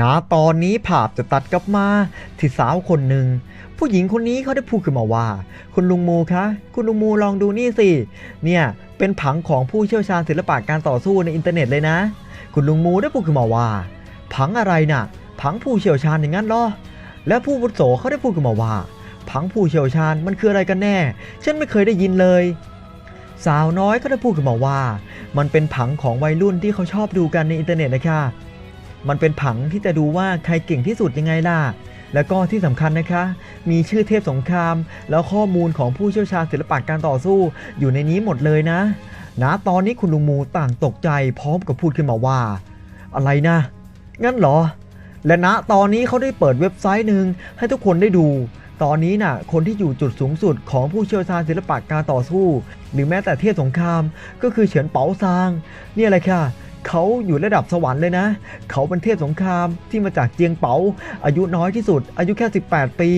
นะตอนนี้ภาพจะตัดกลับมาที่สาวคนหนึ่ง ผู้หญิงคนนี้เขาได้พูดขึ้นมาว่า คุณลุงมูคะ คุณลุงมูลองดูนี่สิ เนี่ย เป็นผังของผู้เชี่ยวชาญศิลปะการต่อสู้ในอินเทอร์เน็ตเลยนะ คุณลุงมูได้พูดขึ้นมาว่า ผังอะไรน่ะ ผังผู้เชี่ยวชาญอย่างนั้นหรอ และผู้วุโสเขาได้พูดขึ้นมาว่า ผังผู้เชี่ยวชาญมันคืออะไรกันแน่ ฉันไม่เคยได้ยินเลย สาวน้อยก็ได้พูดขึ้นมาว่า มันเป็นผังของวัยรุ่นที่เขาชอบดูกันในอินเทอร์เน็ตนะคะ มันเป็นผังที่จะดูว่าใครเก่งที่สุดยังไงล่ะ แล้วก็ที่สำคัญนะคะ มีชื่อเทพสงคราม แล้วข้อมูลของผู้เชี่ยวชาญศิลปะการต่อสู้ อยู่ในนี้หมดเลยนะนะตอนนี้คุณลุงมูต่างตกใจพร้อมกับพูดขึ้นมาว่า อะไรนะ งั้นเหรอ และณตอนนี้เขาได้เปิดเว็บไซต์หนึ่งให้ทุกคนได้ดู ตอนนี้น่ะ คนที่อยู่จุดสูงสุดของผู้เชี่ยวชาญศิลปะการต่อสู้ หรือแม้แต่เทพสงคราม ก็คือเฉินเปาซาง เนี่ยเลยค่ะ เขาอยู่ระดับสวรรค์เลยนะ เขาเป็นเทพสงครามที่มาจากเจียงเปา อายุน้อยที่สุด อายุแค่ 18 ปี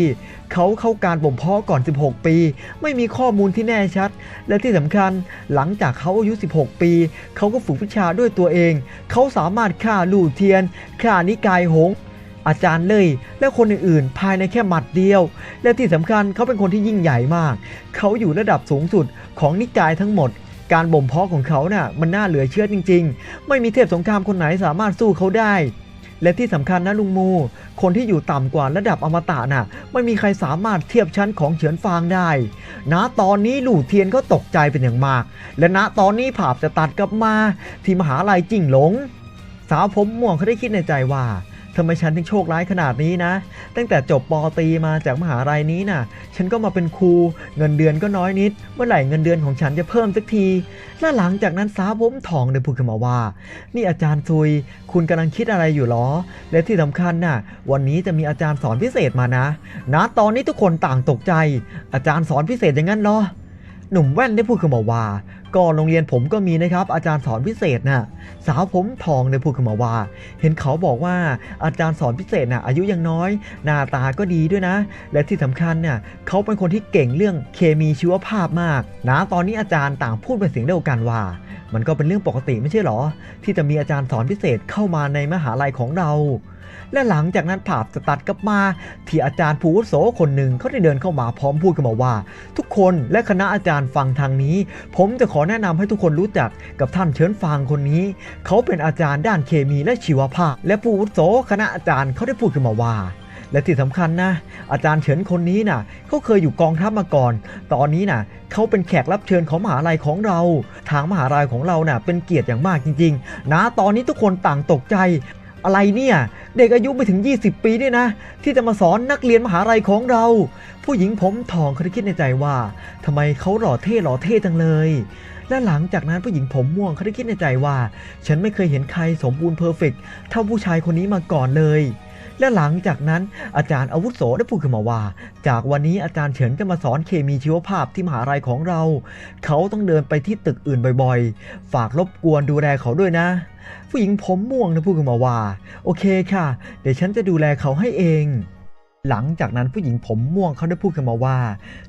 เขาเข้าการบ่มเพาะก่อน 16 ปี ไม่มีข้อมูลที่แน่ชัด และที่สำคัญหลังจากเขาอายุ 16 ปี เขาก็ฝึกวิชาด้วยตัวเอง เขาสามารถฆ่าลู่เทียนฆ่านิกายหงอาจารย์เลยและคนอื่นๆ ภายในแค่หมัดเดียว และที่สำคัญเขาเป็นคนที่ยิ่งใหญ่มาก เขาอยู่ระดับสูงสุดของนิกายทั้งหมด การบ่มเพาะของเขาน่ะมันน่าเหลือเชื่อจริง ๆ ไม่มีเทพสงครามคนไหนสามารถสู้เขาได้ และที่สำคัญนะลุงมู คนที่อยู่ต่ำกว่าระดับอมตะน่ะ ไม่มีใครสามารถเทียบชั้นของเฉินฟางได้ณตอนนี้หลู่เทียนก็ตกใจเป็นอย่างมาก และณตอนนี้ภาพจะตัดกลับมา ที่มหาลัยจิ้งหลง สาวผมม่วงเขาได้คิดในใจว่า ทำไมฉันถึงโชคร้ายขนาดนี้นะ ตั้งแต่จบปอตีมาจากมหาลัยนี้น่ะ ฉันก็มาเป็นครู เงินเดือนก็น้อยนิด เมื่อไหร่เงินเดือนของฉันจะเพิ่มสักที และหลังจากนั้นสาวผมทองได้พูดขึ้นมาว่า นี่อาจารย์ซุย คุณกำลังคิดอะไรอยู่หรอ และที่สำคัญน่ะ วันนี้จะมีอาจารย์สอนพิเศษมานะณตอนนี้ทุกคนต่างตกใจ อาจารย์สอนพิเศษอย่างนั้นเหรอหนุ่มแว่นได้พูดขึ้นมาว่า ก็โรงเรียนผมก็มีนะครับ อาจารย์สอนพิเศษน่ะสาวผมทองได้พูดขึ้นมาว่า เห็นเขาบอกว่าอาจารย์สอนพิเศษน่ะอายุยังน้อย หน้าตาก็ดีด้วยนะ และที่สำคัญเนี่ยเขาเป็นคนที่เก่งเรื่องเคมีชีวภาพมากนะตอนนี้อาจารย์ต่างพูดเป็นเสียงเดียวกันว่า มันก็เป็นเรื่องปกติไม่ใช่หรอ ที่จะมีอาจารย์สอนพิเศษเข้ามาในมหาลัยของเรา และหลังจากนั้นภาพจะตัดกลับมา ที่อาจารย์ผู้อาวุโสคนหนึ่งเขาได้เดินเข้ามาพร้อมพูดกันมาว่า ทุกคนและคณะอาจารย์ฟังทางนี้ ผมจะขอแนะนำให้ทุกคนรู้จักกับท่านเชิญฟางคนนี้ เขาเป็นอาจารย์ด้านเคมีและชีวภาพ และผู้อาวุโสคณะอาจารย์เขาได้พูดขึ้นมาว่าและที่สำคัญนะ อาจารย์เฉินคนนี้น่ะเขาเคยอยู่กองทัพมาก่อน ตอนนี้น่ะเขาเป็นแขกรับเชิญของมหาลัยของเรา ทางมหาลัยของเราน่ะเป็นเกียรติอย่างมากจริง ๆ นะตอนนี้ทุกคนต่างตกใจ อะไรเนี่ย เด็กอายุไม่ถึง 20 ปีเนี่ยนะ ที่จะมาสอนนักเรียนมหาลัยของเรา ผู้หญิงผมทองเขาคิดในใจว่าทำไมเขาหล่อเท่หล่อเท่จังเลย และหลังจากนั้นผู้หญิงผมม่วงเขาได้คิดในใจว่า ฉันไม่เคยเห็นใครสมบูรณ์เพอร์เฟกเท่าผู้ชายคนนี้มาก่อนเลย และหลังจากนั้นอาจารย์อาวุโสได้พูดขึ้นมาว่า จากวันนี้อาจารย์เฉินจะมาสอนเคมีชีวภาพที่มหาลัยของเรา เขาต้องเดินไปที่ตึกอื่นบ่อยๆ ฝากรบกวนดูแลเขาด้วยนะ ผู้หญิงผมม่วงได้พูดขึ้นมาว่า โอเคค่ะ เดี๋ยวฉันจะดูแลเขาให้เอง หลังจากนั้นผู้หญิงผมม่วงเขาได้พูดขึ้นมาว่า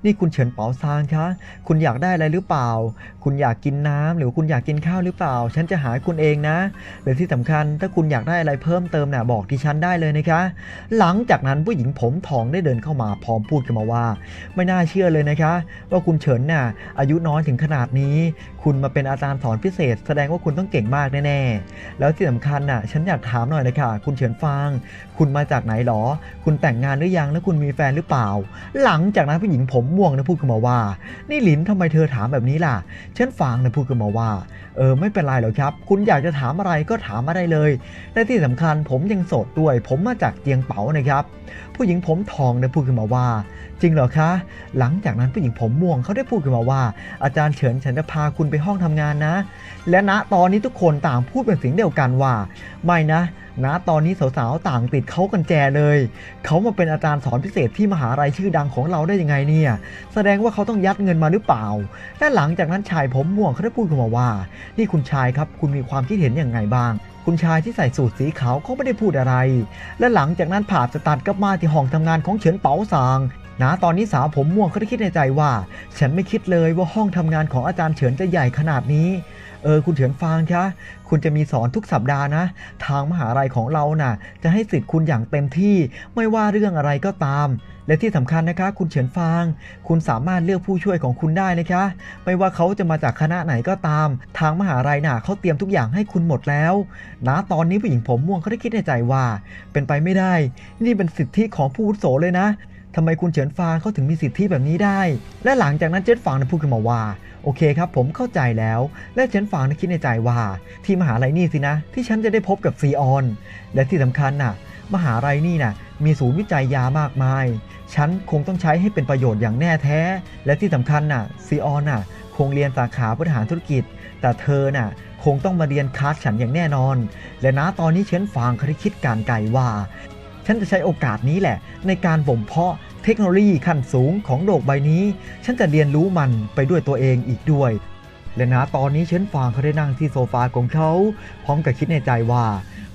นี่คุณเฉินเปาซางคะ คุณอยากได้อะไรหรือเปล่า คุณอยากกินน้ำหรือคุณอยากกินข้าวหรือเปล่า ฉันจะหาคุณเองนะหรือที่สำคัญถ้าคุณอยากได้อะไรเพิ่มเติมน่ะบอกดิฉันได้เลยนะคะ หลังจากนั้นผู้หญิงผมทองได้เดินเข้ามาพร้อมพูดขึ้นมาว่า ไม่น่าเชื่อเลยนะคะ ว่าคุณเฉินน่ะอายุน้อยถึงขนาดนี้ คุณมาเป็นอาจารย์สอนพิเศษ แสดงว่าคุณต้องเก่งมากแน่ๆแล้วที่สำคัญน่ะ ฉันอยากถามหน่อยเลยค่ะ คุณเฉินฟางคุณมาจากไหนหรอ คุณแต่งงานหรือยังแล้วคุณมีแฟนหรือเปล่า หลังจากนั้นผู้หญิงผมม่วงนะพูดขึ้นมาว่า นี่หลินทำไมเธอถามแบบนี้ล่ะฉันฟางนะพูดขึ้นมาว่า เออไม่เป็นไรหรอกครับ คุณอยากจะถามอะไรก็ถามมาได้เลย และที่สำคัญผมยังโสดด้วย ผมมาจากเจียงเป๋านะครับ ผู้หญิงผมทองได้พูดขึ้นมาว่า จริงเหรอคะ หลังจากนั้นผู้หญิงผมม่วงเขาได้พูดขึ้นมาว่า อาจารย์เฉินฉันจะพาคุณไปห้องทำงานนะ และณตอนนี้ทุกคนต่างพูดเป็นเสียงเดียวกันว่า ไม่นะณตอนนี้สาวๆต่างติดเขากันแจเลย เขามาเป็นอาจารย์สอนพิเศษที่มหาลัยชื่อดังของเราได้ยังไงเนี่ย แสดงว่าเขาต้องยัดเงินมาหรือเปล่า และหลังจากนั้นชายผมม่วงเขาได้พูดขึ้นมาว่า นี่คุณชายครับ คุณมีความคิดเห็นอย่างไงบ้าง คุณชายที่ใส่สูทสีขาวเขาไม่ได้พูดอะไร และหลังจากนั้นผ่าจะตัดกลับมาที่ห้องทำงานของเฉินเปาซางนะตอนนี้สาวผมม่วงเขาได้คิดในใจว่า ฉันไม่คิดเลยว่าห้องทำงานของอาจารย์เฉินจะใหญ่ขนาดนี้ เออคุณเฉินฟางคะคุณจะมีสอนทุกสัปดาห์นะ ทางมหาลัยของเราน่ะ จะให้สิทธิ์คุณอย่างเต็มที่ไม่ว่าเรื่องอะไรก็ตาม และที่สำคัญนะคะ คุณเฉินฟาง คุณสามารถเลือกผู้ช่วยของคุณได้นะคะ ไม่ว่าเขาจะมาจากคณะไหนก็ตาม ทางมหาลัยน่ะเขาเตรียมทุกอย่างให้คุณหมดแล้วนะตอนนี้ผู้หญิงผมม่วงเขาได้คิดในใจว่า เป็นไปไม่ได้ นี่เป็นสิทธิของผู้อาวุโสเลยนะทำไมคุณเฉินฟางเขาถึงมีสิทธิแบบนี้ได้ และหลังจากนั้นเจิ้นฟางได้พูดขึ้นมาว่า โอเคครับผมเข้าใจแล้ว และเฉินฟางได้คิดในใจว่า ที่มหาลัยนี่สินะ ที่ฉันจะได้พบกับซีออน และที่สำคัญน่ะ มหาลัยนี่น่ะ มีศูนย์วิจัยยามากมาย ฉันคงต้องใช้ให้เป็นประโยชน์อย่างแน่แท้ และที่สำคัญน่ะซีออนน่ะ คงเรียนสาขาบริหารธุรกิจ แต่เธอน่ะคงต้องมาเรียนคลาสฉันอย่างแน่นอน และนะตอนนี้เฉินฟางคิดการไกลว่า ฉันจะใช้โอกาสนี้แหละ ในการบ่มเพาะ เทคโนโลยีขั้นสูงของโลกใบนี้ ฉันจะเรียนรู้มันไปด้วยตัวเองอีกด้วย และนะตอนนี้เฉินฟางเขาได้นั่งที่โซฟาของเขา พร้อมกับคิดในใจว่า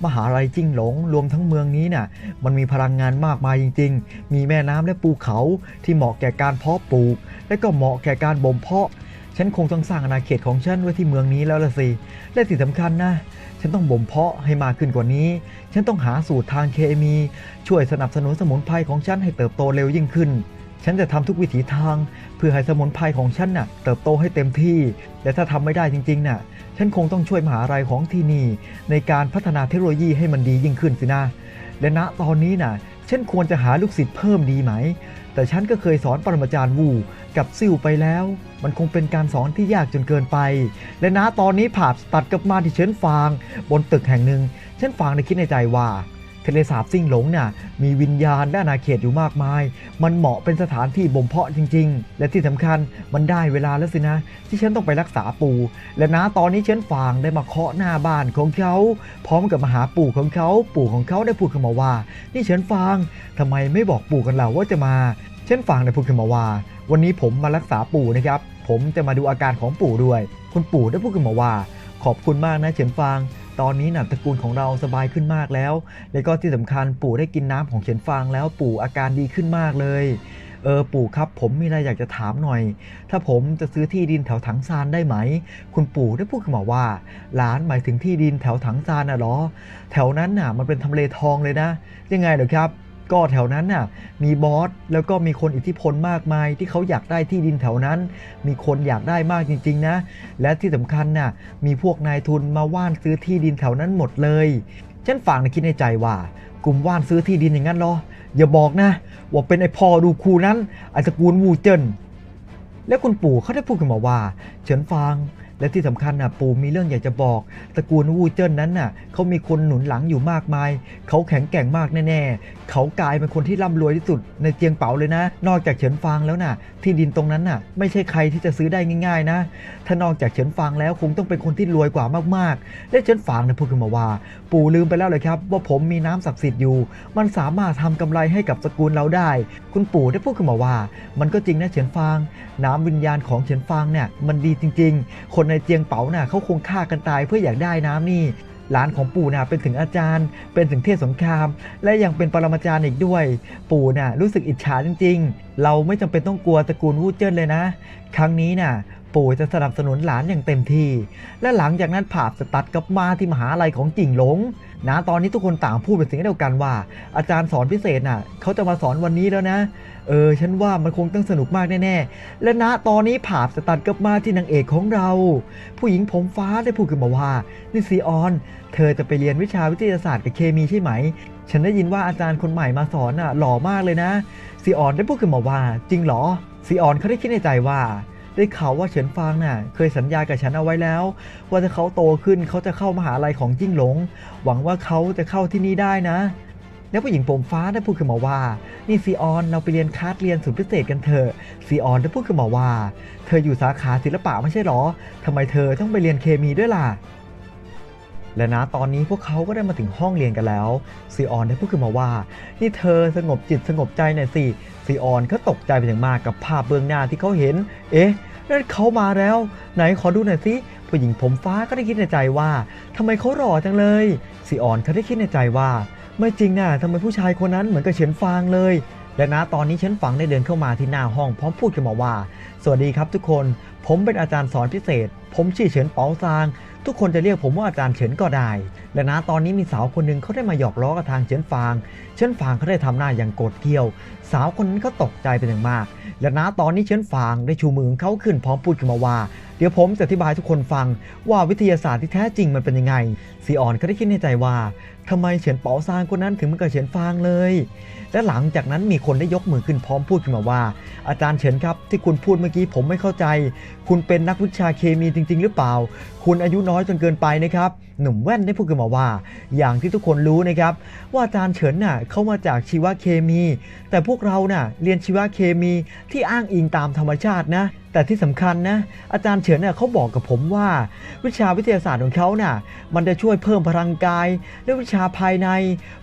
มหาลัยจิ้งหลงรวมทั้งเมืองนี้น่ะมันมีพลังงานมากมายจริง ๆ มีแม่น้ำและภูเขาที่เหมาะแก่การเพาะปลูก และก็เหมาะแก่การบ่มเพาะ ฉันคงต้องสร้างอาณาเขตของฉันไว้ที่เมืองนี้แล้วละสิ และสิ่งสำคัญนะ ฉันต้องบ่มเพาะให้มากขึ้นกว่านี้ ฉันต้องหาสูตรทางเคมี ช่วยสนับสนุนสมุนไพรของฉันให้เติบโตเร็วยิ่งขึ้น ฉันจะทำทุกวิถีทาง เพื่อให้สมุนไพรของฉันน่ะ เติบโตให้เต็มที่ และถ้าทำไม่ได้จริงๆน่ะ ฉันคงต้องช่วยมหาลัยของที่นี่ ในการพัฒนาเทคโนโลยีให้มันดียิ่งขึ้นสินะ และณตอนนี้น่ะ ฉันควรจะหาลูกศิษย์เพิ่มดีไหม แต่ฉันก็เคยสอนปรมาจารย์วู กับซิ่วไปแล้ว มันคงเป็นการสอนที่ยากจนเกินไป และณตอนนี้ภาพตัดกลับมาที่เฉินฟาง บนตึกแห่งหนึ่งเฉินฟางได้คิดในใจว่าทะเลสาบซิ่งหลงน่ะมีวิญญาณและอาณาเขตอยู่มากมาย มันเหมาะเป็นสถานที่บ่มเพาะจริง ๆ และที่สำคัญมันได้เวลาแล้วสินะ ที่ฉันต้องไปรักษาปู่ และนะตอนนี้เฉินฟางได้มาเคาะหน้าบ้านของเขา พร้อมกับมาหาปู่ของเขา ปู่ของเขาได้พูดขึ้นมาว่า นี่เฉินฟางทำไมไม่บอกปู่กันเราว่าจะมาเช่นฟางได้พูดขึ้นมาว่า วันนี้ผมมารักษาปู่นะครับ ผมจะมาดูอาการของปู่ด้วย คุณปู่ได้พูดขึ้นมาว่า ขอบคุณมากนะเฉินฟาง ตอนนี้น่ะตระกูลของเราสบายขึ้นมากแล้ว แล้วก็ที่สำคัญปู่ได้กินน้ำของเฉินฟางแล้วปู่อาการดีขึ้นมากเลยเออปู่ครับผมมีอะไรอยากจะถามหน่อย ถ้าผมจะซื้อที่ดินแถวถังซานได้ไหม คุณปู่ได้พูดขึ้นมาว่าร้านหมายถึงที่ดินแถวถังซานน่ะหรอ แถวนั้นน่ะมันเป็นทำเลทองเลยนะ ยังไงเหรอครับ ก็แถวนั้นน่ะมีบอสแล้วก็มีคนอิทธิพลมากมาย ที่เขาอยากได้ที่ดินแถวนั้น มีคนอยากได้มากจริง ๆ นะ และที่สำคัญน่ะมีพวกนายทุนมาว่านซื้อที่ดินแถวนั้นหมดเลยฉันฟังในะคิดในใจว่า กลุ่มว่านซื้อที่ดินอย่างนั้นเหรออย่าบอกนะ ว่าเป็นไอพ่อดูคูนั้นไอตระกูลวูเจินแล้วคุณปู่เขาได้พูดขึ้นมาว่า เฉินฟาง และที่สำคัญน่ะปู่มีเรื่องอยากจะบอก ตระกูลวูเจิ้นนั้นน่ะเขามีคนหนุนหลังอยู่มากมาย เขาแข็งแกร่งมากแน่ๆ เขากลายเป็นคนที่ร่ำรวยที่สุดในเจียงเป๋าเลยนะ นอกจากเฉินฟางแล้วน่ะ ที่ดินตรงนั้นน่ะ ไม่ใช่ใครที่จะซื้อได้ง่ายๆนะ ถ้านอกจากเฉินฟางแล้วคงต้องเป็นคนที่รวยกว่ามากๆ และเฉินฟางเนี่ยพูดขึ้นมาว่า ปู่ลืมไปแล้วเลยครับ ว่าผมมีน้ำศักดิ์สิทธิ์อยู่ มันสามารถทำกำไรให้กับตระกูลเราได้ คุณปู่ได้พูดขึ้นมาว่า มันก็จริงนะเฉินฟาง น้ำวิญญาณของเฉินฟางเนี่ยมันดีจริง ๆ คนในเจียงเป๋าน่ะเขาคงฆ่ากันตายเพื่ออยากได้น้ำนี่หลานของปู่น่ะเป็นถึงอาจารย์ เป็นถึงเทพสงคราม และยังเป็นปรมาจารย์อีกด้วย ปู่น่ะรู้สึกอิจฉาจริง ๆ เราไม่จำเป็นต้องกลัวตระกูลวูเจิ้นเลยนะ ครั้งนี้น่ะ ปู่จะสนับสนุนหลานอย่างเต็มที่ และหลังจากนั้นผาบจะตัดกับมาที่มหาลัยของจิ่งหลง นะตอนนี้ทุกคนต่างพูดเป็นเสียงเดียวกันว่า อาจารย์สอนพิเศษน่ะเขาจะมาสอนวันนี้แล้วนะ เออ ฉันว่ามันคงต้องสนุกมากแน่ๆ และณตอนนี้ภาพจะตัดกลับมาที่นางเอกของเรา ผู้หญิงผมฟ้าได้พูดขึ้นมาว่านี่ซีออน เธอจะไปเรียนวิชาวิทยาศาสตร์กับเคมีใช่ไหม ฉันได้ยินว่าอาจารย์คนใหม่มาสอนอะหล่อมากเลยนะซีออนได้พูดขึ้นมาว่า จริงเหรอซีออนเขาได้คิดในใจว่า ได้ข่าวว่าเฉินฟางน่ะเคยสัญญากับฉันเอาไว้แล้ว ว่าถ้าเขาโตขึ้นเขาจะเข้ามหาลัยของจิ้งหลง หวังว่าเขาจะเข้าที่นี่ได้นะ แล้วผู้หญิงผมฟ้าได้พูดขึ้นมาว่า นี่ซีออนเราไปเรียนคาสเรียนสุดพิเศษกันเถอะซีออนได้พูดขึ้นมาว่า เธออยู่สาขาศิลปะไม่ใช่หรอทำไมเธอต้องไปเรียนเคมีด้วยล่ะ และนะตอนนี้พวกเขาก็ได้มาถึงห้องเรียนกันแล้วซีออนได้พูดขึ้นมาว่า นี่เธอสงบจิตสงบใจหน่อยสิซีออนเขาตกใจเป็นอย่างมากกับภาพเบื้องหน้าที่เขาเห็น เอ๊ะนั่นเขามาแล้ว ไหนขอดูหน่อยสิผู้หญิงผมฟ้าก็ได้คิดในใจว่าทำไมเขาหล่อจังเลยซีออนเขาได้คิดในใจว่า ไม่จริงนะทำไมผู้ชายคนนั้นเหมือนกับเฉินฟางเลยและนะตอนนี้เฉินฝังได้เดินเข้ามาที่หน้าห้องพร้อมพูดขึ้นมาว่า สวัสดีครับทุกคน ผมเป็นอาจารย์สอนพิเศษ ผมชื่อเฉินเปาซาง ทุกคนจะเรียกผมว่าอาจารย์เฉินก็ได้ และนะตอนนี้มีสาวคนหนึ่งเขาได้มาหยอกล้อกับทางเฉินฟาง เฉินฟางเขาได้ทำหน้าอย่างโกรธเกี้ยว สาวคนนั้นก็ตกใจเป็นอย่างมาก และนะตอนนี้เฉินฟางได้ชูมือเขาขึ้นพร้อมพูดขึ้นมาว่า ดี๋ยวผมจะอธิบายทุกคนฟังว่าวิทยาศาสตร์ที่แท้จริงมันเป็นยังไงซีออนก็ได้คิดในใจว่าทำไมเฉียนเปาซางคนนั้นถึงมันกับเฉียนฟางเลย และหลังจากนั้นมีคนได้ยกมือขึ้นพร้อมพูดขึ้นมาว่า อาจารย์เฉินครับ ที่คุณพูดเมื่อกี้ผมไม่เข้าใจ คุณเป็นนักวิชาเคมีจริง ๆ หรือเปล่า คุณอายุน้อยจนเกินไปนะครับหนุ่มแว่นได้พูดขึ้นมาว่า อย่างที่ทุกคนรู้นะครับ ว่าอาจารย์เฉินน่ะเข้ามาจากชีวเคมี แต่พวกเราน่ะเรียนชีวเคมีที่อ้างอิงตามธรรมชาตินะแต่ที่สำคัญนะอาจารย์เฉินน่ะเขาบอกกับผมว่า วิชาวิทยาศาสตร์ของเขาน่ะมันจะช่วยเพิ่มพลังกาย และวิชาภายใน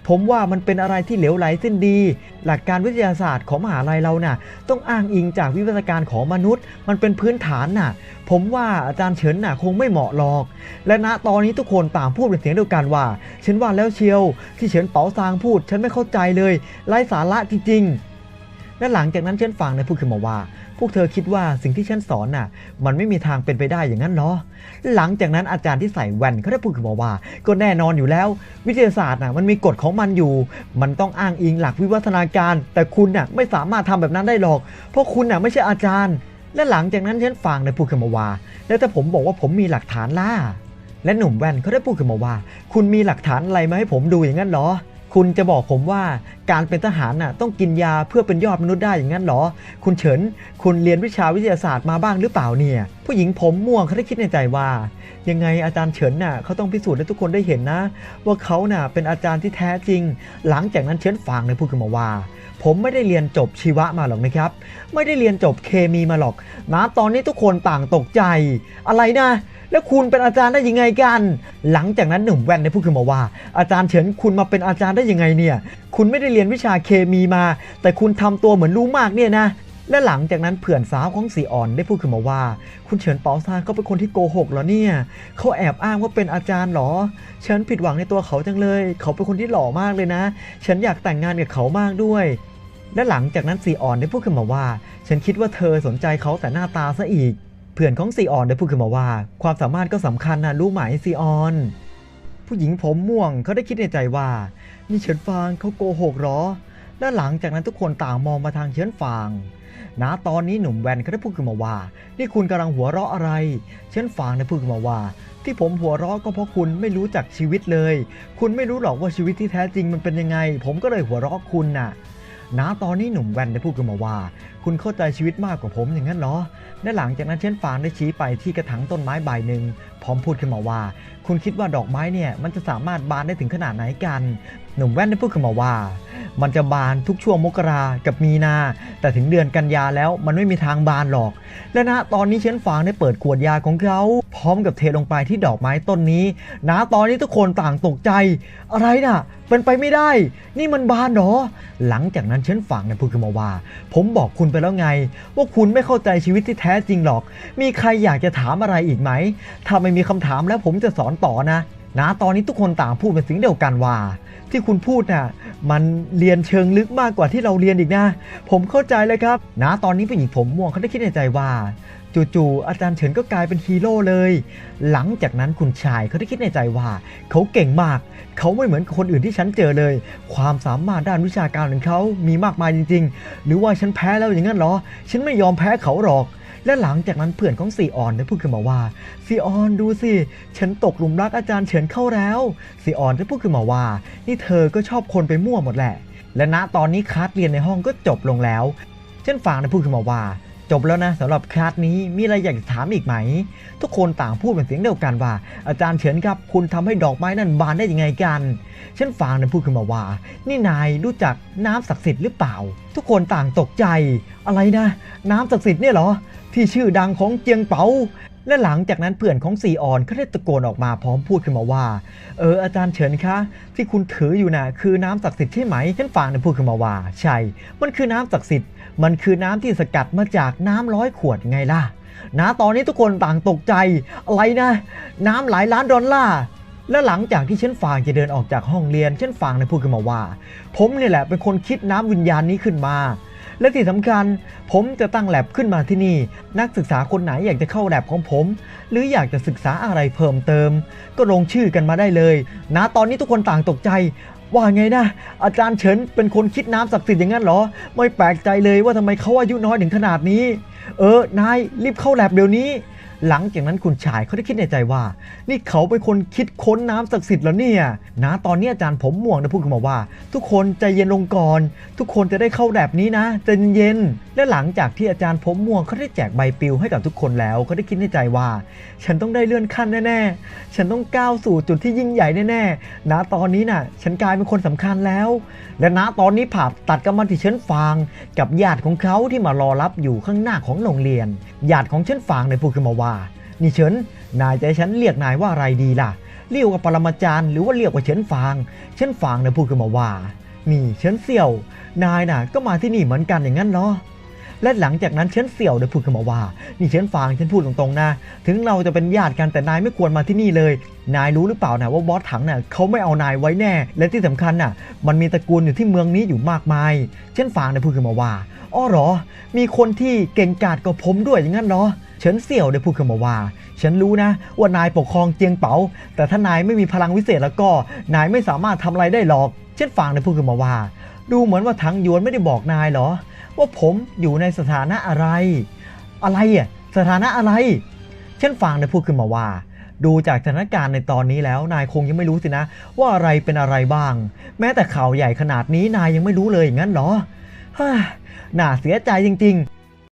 ผมว่ามันเป็นอะไรที่เหลวไหลสิ้นดี หลักการวิทยาศาสตร์ของมหาลัยเราน่ะต้องอ้างอิงจากวิวัฒนาการของมนุษย์ มันเป็นพื้นฐานน่ะผมว่าอาจารย์เฉินน่ะคงไม่เหมาะหรอก และณตอนนี้ทุกคนนต่างพูดเป็นเสียงเดียวกันว่าฉันว่าแล้วเชียวที่เฉินเป๋าซางพูด ฉันไม่เข้าใจเลยไร้สาระจริงๆ และหลังจากนั้นเฉินฟังได้พูดขึ้นมาว่า พวกเธอคิดว่าสิ่งที่ฉันสอนน่ะ มันไม่มีทางเป็นไปได้อย่างนั้นเหรอหลังจากนั้นอาจารย์ที่ใส่แว่นเขาได้พูดขึ้นมาว่า ก็แน่นอนอยู่แล้ว วิทยาศาสตร์น่ะมันมีกฎของมันอยู่ มันต้องอ้างอิงหลักวิวัฒนาการ แต่คุณน่ะไม่สามารถทำแบบนั้นได้หรอก เพราะคุณน่ะไม่ใช่อาจารย์และหลังจากนั้นฉันฟังได้พูดขึ้นมาว่า แล้วถ้าผมบอกว่าผมมีหลักฐานล่ะ และหนุ่มแว่นเขาได้พูดขึ้นมาว่า คุณมีหลักฐานอะไรมาให้ผมดูอย่างนั้นเหรอ คุณจะบอกผมว่าการเป็นทหารน่ะต้องกินยาเพื่อเป็นยอดมนุษย์ได้อย่างนั้นเหรอ คุณเฉิน คุณเรียนวิชาวิทยาศาสตร์มาบ้างหรือเปล่าเนี่ย ผู้หญิงผมม่วงเขาได้คิดในใจว่า ยังไงอาจารย์เฉินน่ะเขาต้องพิสูจน์ให้ทุกคนได้เห็นนะ ว่าเขาน่ะเป็นอาจารย์ที่แท้จริง หลังจากนั้นเฉินฟางเลยพูดขึ้นมาว่าผมไม่ได้เรียนจบชีวะมาหรอกนะครับ ไม่ได้เรียนจบเคมีมาหรอกนะตอนนี้ทุกคนต่างตกใจ อะไรนะ แล้วคุณเป็นอาจารย์ได้ยังไงกัน หลังจากนั้นหนุ่มแว่นได้พูดขึ้นมาว่า อาจารย์เฉินคุณมาเป็นอาจารย์ได้ยังไงเนี่ย คุณไม่ได้เรียนวิชาเคมีมา แต่คุณทำตัวเหมือนรู้มากเนี่ยนะและหลังจากนั้นเพื่อนสาวของสีอ่อนได้พูดขึ้นมาว่า คุณเฉินเปาซานเขาเป็นคนที่โกหกเหรอเนี่ยเขาแอบอ้างว่าเป็นอาจารย์เหรอ ฉันผิดหวังในตัวเขาจังเลย เขาเป็นคนที่หล่อมากเลยนะ ฉันอยากแต่งงานกับเขามากด้วย และหลังจากนั้นสีอ่อนได้พูดขึ้นมาว่า ฉันคิดว่าเธอสนใจเขาแต่หน้าตาซะอีก เพื่อนของซีออนได้พูดขึ้นมาว่า ความสามารถก็สำคัญนะรู้ไหมซีออน ผู้หญิงผมม่วงเขาได้คิดในใจว่า นี่เฉินฟางเขาโกหกเหรอ และหลังจากนั้นทุกคนต่างมองมาทางเฉินฟางณตอนนี้หนุ่มแวนเขาได้พูดขึ้นมาว่า นี่คุณกำลังหัวเราะอะไร เฉินฟางได้พูดขึ้นมาว่า ที่ผมหัวเราะก็เพราะคุณไม่รู้จักชีวิตเลย คุณไม่รู้หรอกว่าชีวิตที่แท้จริงมันเป็นยังไง ผมก็เลยหัวเราะคุณนะ่ะณตอนนี้หนุ่มแวนได้พูดขึ้นมาว่า คุณเข้าใจชีวิตมากกว่าผมอย่างนั้นเหรอ และหลังจากนั้นเช่นฟางได้ชี้ไปที่กระถางต้นไม้ใบหนึ่งพร้อมพูดขึ้นมาว่า คุณคิดว่าดอกไม้เนี่ยมันจะสามารถบานได้ถึงขนาดไหนกัน หนุ่มแว่นได้พูดขึ้นมาว่า มันจะบานทุกช่วงมกรากับมีนา แต่ถึงเดือนกันยาแล้วมันไม่มีทางบานหรอก และณตอนนี้เช่นฟางได้เปิดขวดยาของเขาพร้อมกับเทลงไปที่ดอกไม้ต้นนี้ณตอนนี้ทุกคนต่างตกใจ อะไรน่ะเป็นไปไม่ได้ นี่มันบานเหรอ หลังจากนั้นเช่นฟางได้พูดขึ้นมาว่า ผมบอกคุณไปแล้วไง ว่าคุณไม่เข้าใจชีวิตที่แท้จริงหรอก มีใครอยากจะถามอะไรอีกไหม ถ้าไม่มีคำถามแล้วผมจะสอนต่อนะนะตอนนี้ทุกคนต่างพูดเป็นสิ่งเดียวกันว่า ที่คุณพูดน่ะมันเรียนเชิงลึกมากกว่าที่เราเรียนอีกนะ ผมเข้าใจเลยครับนะตอนนี้ผู้หญิงผมม่วงเขาได้คิดในใจว่า จู่ๆอาจารย์เฉินก็กลายเป็นฮีโร่เลย หลังจากนั้นคุณชายเขาได้คิดในใจว่า เขาเก่งมาก เขาไม่เหมือนคนอื่นที่ฉันเจอเลย ความสามารถด้านวิชาการของเขามีมากมายจริง ๆ หรือว่าฉันแพ้แล้วอย่างนั้นหรอ ฉันไม่ยอมแพ้เขาหรอกและหลังจากนั้นเพื่อนของซีออนได้พูดขึ้นมาว่าซีออนดูสิ ฉันตกหลุมรักอาจารย์เฉินเข้าแล้วซีออนได้พูดขึ้นมาว่า นี่เธอก็ชอบคนไปมั่วหมดแหละ และณตอนนี้คลาสเรียนในห้องก็จบลงแล้ว เช่นฟางได้พูดขึ้นมาว่า จบแล้วนะสำหรับคลาสนี้มีอะไรอยากถามอีกไหม ทุกคนต่างพูดเป็นเสียงเดียวกันว่า อาจารย์เฉินครับคุณทำให้ดอกไม้นั่นบานได้ยังไงกันฉันฟางได้พูดขึ้นมาว่า นี่นายรู้จักน้ำศักดิ์สิทธิ์หรือเปล่า ทุกคนต่างตกใจ อะไรนะ น้ำศักดิ์สิทธิ์เนี่ยเหรอที่ชื่อดังของเจียงเปา และหลังจากนั้นเพื่อนของซีออนเขาได้ตะโกนออกมาพร้อมพูดขึ้นมาว่า เอออาจารย์เฉินคะ ที่คุณถืออยู่น่ะคือน้ำศักดิ์สิทธิ์ใช่ไหมฉันฟังได้พูดขึ้นมาว่า ใช่ มันคือน้ำศักดิ์สิทธิ์มันคือน้ำที่สกัดมาจากน้ำร้อยขวดไงล่ะนะตอนนี้ทุกคนต่างตกใจอะไรนะ น้ำหลายล้านดอลลาร์และหลังจากที่เช่นฟางจะเดินออกจากห้องเรียนเช่นฟางได้พูดขึ้นมาว่า ผมเนี่ยแหละเป็นคนคิดน้ำวิญญาณนี้ขึ้นมา และที่สำคัญ ผมจะตั้งแลบขึ้นมาที่นี่ นักศึกษาคนไหนอยากจะเข้าแลบของผม หรืออยากจะศึกษาอะไรเพิ่มเติม ก็ลงชื่อกันมาได้เลยนะตอนนี้ทุกคนต่างตกใจว่าไงนะ อาจารย์เฉินเป็นคนคิดน้ำศักดิ์สิทธิ์อย่างนั้นเหรอ ไม่แปลกใจเลยว่าทำไมเขาอายุน้อยถึงขนาดนี้ เออนายรีบเข้าแลบเดี๋ยวนี้ หลังจากนั้นคุณชายเขาได้คิดในใจว่า นี่เขาเป็นคนคิดค้นน้ำศักดิ์สิทธิ์แล้วเนี่ยนะตอนนี้อาจารย์ผมม่วงได้พูดขึ้นมาว่า ทุกคนใจเย็นลงก่อน ทุกคนจะได้เข้าแลบนี้นะใจเย็นและหลังจากที่อาจารย์ผมม่วงเขาได้แจกใบปลิวให้กับทุกคนแล้วเขาได้คิดในใจว่า ฉันต้องได้เลื่อนขั้นแน่ๆฉันต้องก้าวสู่จุดที่ยิ่งใหญ่แน่ๆณตอนนี้น่ะ ฉันกลายเป็นคนสำคัญแล้ว และณตอนนี้ผับตัดกับมันที่เชิญฟาง กับญาติของเขาที่มารอรับอยู่ข้างหน้าของโรงเรียนญาติของเชิญฟางได้พูดขึ้นมาว่านี่เฉิน นายจะให้ฉันเรียกนายว่าอะไรดีล่ะ เรียกว่าปรมาจารย์หรือว่าเรียกว่าเฉินฟาง เฉินฟางเนี่ยพูดขึ้นมาว่า นี่เฉินเสี่ยว นายน่ะก็มาที่นี่เหมือนกันอย่างนั้นเนาะและหลังจากนั้นเฉินเสี่ยวได้พูดขึ้นมาว่า นี่เฉินฟางฉันพูดตรงๆนะ ถึงเราจะเป็นญาติกันแต่นายไม่ควรมาที่นี่เลย นายรู้หรือเปล่านะว่าบอสถังน่ะเขาไม่เอานายไว้แน่ และที่สำคัญน่ะ มันมีตระกูลอยู่ที่เมืองนี้อยู่มากมายเช่นฟางได้พูดขึ้นมาว่า อ้อเหรอ มีคนที่เก่งกาจกว่าผมด้วยอย่างนั้นเหรอเฉินเสี่ยวได้พูดขึ้นมาว่า ฉันรู้นะว่านายปกครองเจียงเปา แต่ถ้านายไม่มีพลังวิเศษแล้วก็ นายไม่สามารถทำอะไรได้หรอก เช่นฟางได้พูดขึ้นมาว่า ดูเหมือนว่าถังยวนไม่ได้บอกนายเหรอ ว่าผมอยู่ในสถานะอะไร อะไรอะ สถานะอะไร เช่นฟางได้พูดขึ้นมาว่า ดูจากสถานการณ์ในตอนนี้แล้ว นายคงยังไม่รู้สินะ ว่าอะไรเป็นอะไรบ้าง แม้แต่ข่าวใหญ่ขนาดนี้นายยังไม่รู้เลยอย่างนั้นเหรอฮ้ย น่าเสียใจจริงๆ